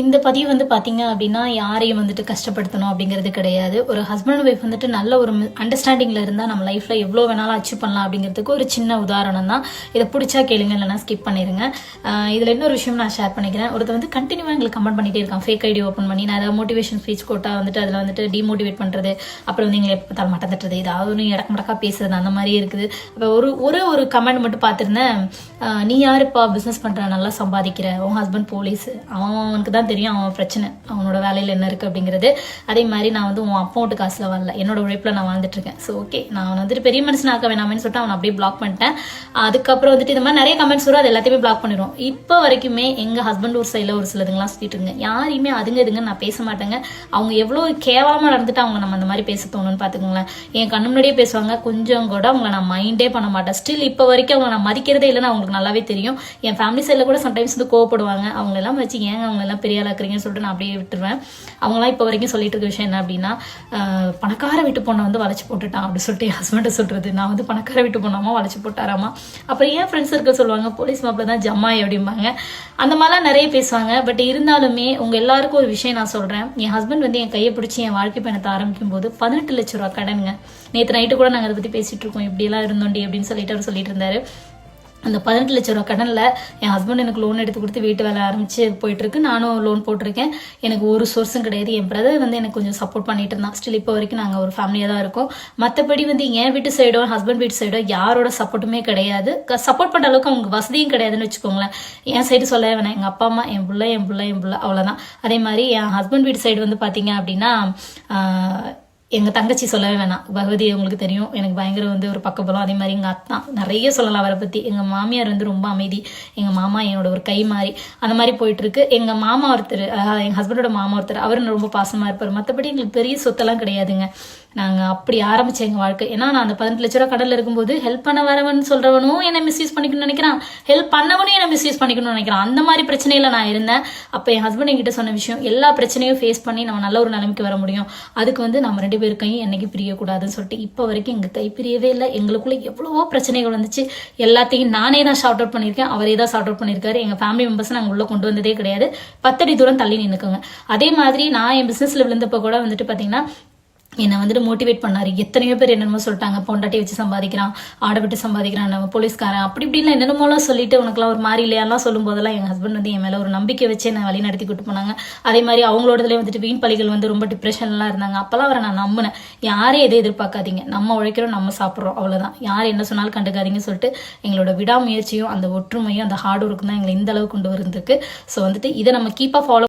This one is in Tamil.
இந்த பதிவு வந்து பார்த்தீங்க அப்படின்னா யாரையும் வந்துட்டு கஷ்டப்படுத்தணும் அப்படிங்கிறது கிடையாது. ஒரு ஹஸ்பண்ட் ஒய்ஃப் வந்துட்டு நல்ல ஒரு அண்டர்ஸ்டாண்டிங்கில் இருந்தால் நம்ம லைஃப்பில் எவ்வளோ வேணாலும் அச்சீவ் பண்ணலாம் அப்படிங்கிறதுக்கு ஒரு சின்ன உதாரணம் தான். இதை பிடிச்சா கேளுங்க இல்லைனா ஸ்கிப் பண்ணிடுங்க இதில் இன்னொரு விஷயம் நான் ஷேர் பண்ணிக்கிறேன். ஒருத்தர் வந்து கண்டினியூவாக எங்களுக்கு கமெண்ட் பண்ணிட்டே இருக்கான். ஃபேக் ஐடி ஓப்பன் பண்ணி நான் ஏதாவது மோட்டிவேஷன் ஸ்பீச் கோட்டா வந்துட்டு அதில் வந்துட்டு டிமோட்டிவேட் பண்ணுறது அப்புறம் வந்து எங்களை எப்போ மட்டந்துட்டுறது மட்டம் தட்டுறது ஏதாவது ஒன்று இடக்கு மடக்கா பேசுறது அந்த மாதிரி இருக்குது. இப்போ ஒரு ஒரு ஒரு கமெண்ட் மட்டும் பார்த்துருந்தேன். நீ யாருப்பா பிஸ்னஸ் பண்ணுற நல்லா சம்பாதிக்கிற. உன் ஹஸ்பண்ட் போலீஸ் அவன் அவனுக்கு தான் தெரியும் அவன் பிரச்சனை அவனோட வேலையில் என்ன இருக்குது அப்படிங்கிறது. அதே மாதிரி நான் வந்து உன் அப்பாவுட்டு காசில் வரல என்னோட உழைப்பில் நான் வாழ்ந்துட்டு இருக்கேன். ஸோ ஓகே நான் வந்துட்டு பெரிய மனுஷன் ஆக்க வேணாமேன்னு சொல்லிட்டு அவனை அப்படியே பிளாக் பண்ணிட்டேன். அதுக்கப்புறம் வந்துட்டு இந்த மாதிரி நிறைய கமெண்ட்ஸ் வரும். அது எல்லாத்தையுமே பிளாக் பண்ணிடுவோம் இப்போ வரைக்குமே எங்கள் ஹஸ்பண்ட் ஒரு சைடில் ஒரு சிலதுங்களாம் சொல்லிட்டு இருங்க யாரையுமே அதுங்க இதுங்க நான் பேச மாட்டேங்க. அவங்க எவ்வளோ கேவலமாக நடந்துட்டு அவங்க நம்ம அந்த மாதிரி பேச தோணுன்னு பார்த்துக்கோங்களேன் என் கண்ணு முன்னாடியே பேசுவாங்க. கொஞ்சம் கூட அவங்கள நான் மைண்டே பண்ண மாட்டேன். ஸ்டில் இப்போ வரைக்கும் அவங்க நான் மதிக்கிறதே இல்லைன்னு அவங்களுக்கு நல்லாவே தெரியும். என் ஃபேமிலி சைடில் கூட சம்டைம்ஸ் வந்து கோவப்படுவாங்க. அவங்க எல்லாம் வச்சு ஏங்க அவங்க எல்லாம் பெரிய ஆளாக்குறீங்கன்னு சொல்லிட்டு நான் அப்படியே விட்டுருவேன். அவங்களாம் இப்போ வரைக்கும் சொல்லிட்டு இருக்க விஷயம் என்ன அப்படின்னா பணக்கார வீட்டு பொண்ணை வந்து வளைச்சு போட்டுட்டான் அப்படின்னு சொல்லிட்டு என் ஹஸ்பண்டை சொல்றது. நான் வந்து பணக்கார வீட்டு பொண்ணாமா வளைச்சு போட்டாராமா? அப்புறம் ஏன் ஃப்ரெண்ட்ஸ் இருக்க சொல்லுவாங்க? போலீஸ் மாப்பிள்ள தான் ஜம்மாய் அப்படிம்பாங்க. அந்த மாதிரிலாம் நிறைய பேசுவாங்க. பட் இருந்தாலுமே உங்க எல்லாருக்கும் ஒரு விஷயம் நான் சொல்றேன். என் ஹஸ்பண்ட் வந்து என் கையை பிடிச்சி என் வாழ்க்கை பயணத்தை ஆரம்பிக்கும் போது பதினெட்டு லட்ச ரூபா கடனுங்க. நேற்று நைட்டு கூட நாங்கள் அதை பற்றி பேசிட்டு இருக்கோம். இப்படியெல்லாம் இருந்தோண்டி அப்படின்னு சொல்லிட்டு அவர் சொல்லிட்டு இருந்தாரு. அந்த பதினெட்டு லட்ச ரூபா கடனில் என் ஹஸ்பண்ட் எனக்கு லோன் எடுத்து கொடுத்து வீட்டு வேலை ஆரம்பிச்சு போயிட்டுருக்கு. நானும் லோன் போட்டிருக்கேன். எனக்கு ஒரு சோர்ஸும் கிடையாது. என் பிரதர் வந்து எனக்கு கொஞ்சம் சப்போர்ட் பண்ணிட்டு இருந்தான். ஸ்டில் இப்போ வரைக்கும் நாங்கள் ஒரு ஃபேமிலியாக தான் இருக்கோம். மற்றபடி வந்து என் வீட்டு சைடோ ஹஸ்பண்ட் வீட்டு சைடோ யாரோட சப்போர்ட்டுமே கிடையாது. சப்போர்ட் பண்ணுற அளவுக்கு அவங்க வசதியும் கிடையாதுன்னு வச்சுக்கோங்களேன். என் சைடு சொல்ல வேணாம். எங்கள் அப்பா அம்மா என் பிள்ளை என் பிள்ளை என் பிள்ளை அவ்வளோதான் அதே மாதிரி என் ஹஸ்பண்ட் வீட்டு சைடு வந்து பார்த்தீங்க அப்படின்னா எங்கள் தங்கச்சி சொல்லவே வேணாம். பகவதி உங்களுக்கு தெரியும். எனக்கு பயங்கர வந்து ஒரு பக்கபலம் அதே மாதிரி எங்கள் அத்தா நிறைய சொல்லலாம் அவரை பற்றி எங்கள் மாமியார் வந்து ரொம்ப அமைதி. எங்கள் மாமா என்னோட ஒரு கை மாறி. அந்த மாதிரி போயிட்டுருக்கு எங்கள் மாமா ஒருத்தர் எங்கள் ஹஸ்பண்டோட மாமா ஒருத்தர் அவர் ரொம்ப பாசமாக இருப்பார். மற்றபடி எங்களுக்கு பெரிய சொத்தெல்லாம் கிடையாதுங்க. நாங்கள் அப்படி ஆரம்பிச்ச எங்கள் வாழ்க்கை. ஏன்னா நான் அந்த பதினெட்டு லட்ச ரூபா கடல்ல இருக்கும்போது ஹெல்ப் பண்ண வரவன் சொல்றவனும் என்னை மிஸ்யூஸ் பண்ணிக்கணும்னு நினைக்கிறான். ஹெல்ப் பண்ணவனும் என்னை மிஸ்யூஸ் பண்ணிக்கணும்னு நினைக்கிறான். அந்த மாதிரி பிரச்சனையில நான் இருந்தேன். அப்போ என் ஹஸ்பண்ட் என்கிட்ட சொன்ன விஷயம் எல்லா பிரச்சனையும் ஃபேஸ் பண்ணி நம்ம நல்ல ஒரு நிலைமைக்கு வர முடியும். அதுக்கு வந்து நம்ம ரெண்டு பேருக்கையும் என்னைக்கு பிரியக்கூடாதுன்னு சொல்லிட்டு இப்போ வரைக்கும் எங்கள் கை பிரியவே இல்லை. எங்களுக்குள்ள எவ்வளவோ பிரச்சனைகள் வந்துச்சு. எல்லாத்தையும் நானே தான் ஷார்ட் அவுட் பண்ணியிருக்கேன். அவரே தான் ஷார்ட் அவுட் பண்ணியிருக்காரு. எங்கள் ஃபேமிலி மெம்பர்ஸ் நாங்கள் உள்ள கொண்டு வந்ததே கிடையாது. பத்தடி தூரம் தள்ளி நின்னுக்கோங்க. அதே மாதிரி நான் என் பிசினஸ்ல விழுந்தப்ப கூட வந்துட்டு பார்த்தீங்கன்னா என்னை வந்துட்டு மோட்டிவேட் பண்ணாரு. எத்தனையோ பேர் என்னென்னமோ சொல்லிட்டாங்க. பொண்டாட்டி வச்சு சம்பாதிக்கிறான் ஆடை விட்டு சம்பாதிக்கிறான் நம்ம போலீஸ்காரன் அப்படி இப்படிலாம் என்னென்னமோலாம் சொல்லிட்டு உனக்குலாம் ஒரு மாதிரி இல்லையாலாம் சொல்லும் போதெல்லாம் எங்கள் ஹஸ்பண்ட் வந்து என் மேலே ஒரு நம்பிக்கை வச்சு என்னை வழி நடத்தி கூட்டு போனாங்க. அதே மாதிரி அவங்களோடதுலேயே வந்துட்டு வீண் பலிகள் வந்து ரொம்ப டிப்ரெஷன்லாம் இருந்தாங்க. அப்போல்லாம் அவரை நான் நம்பினேன். யாரையும் எதை எதிர்பார்க்காதீங்க. நம்ம உழைக்கிறோம் நம்ம சாப்பிட்றோம் அவ்வளோதான் யார் என்ன சொன்னாலும் கண்டுக்காதீங்கன்னு சொல்லிட்டு எங்களோட விடாமுயற்சியும் அந்த ஒற்றுமையும் அந்த ஹார்ட் ஒர்க்கும் தான் எங்களை இந்த அளவுக்கு கொண்டு வந்திருக்கு. ஸோ வந்துட்டு இதை நம்ம கீப்பாக ஃபாலோ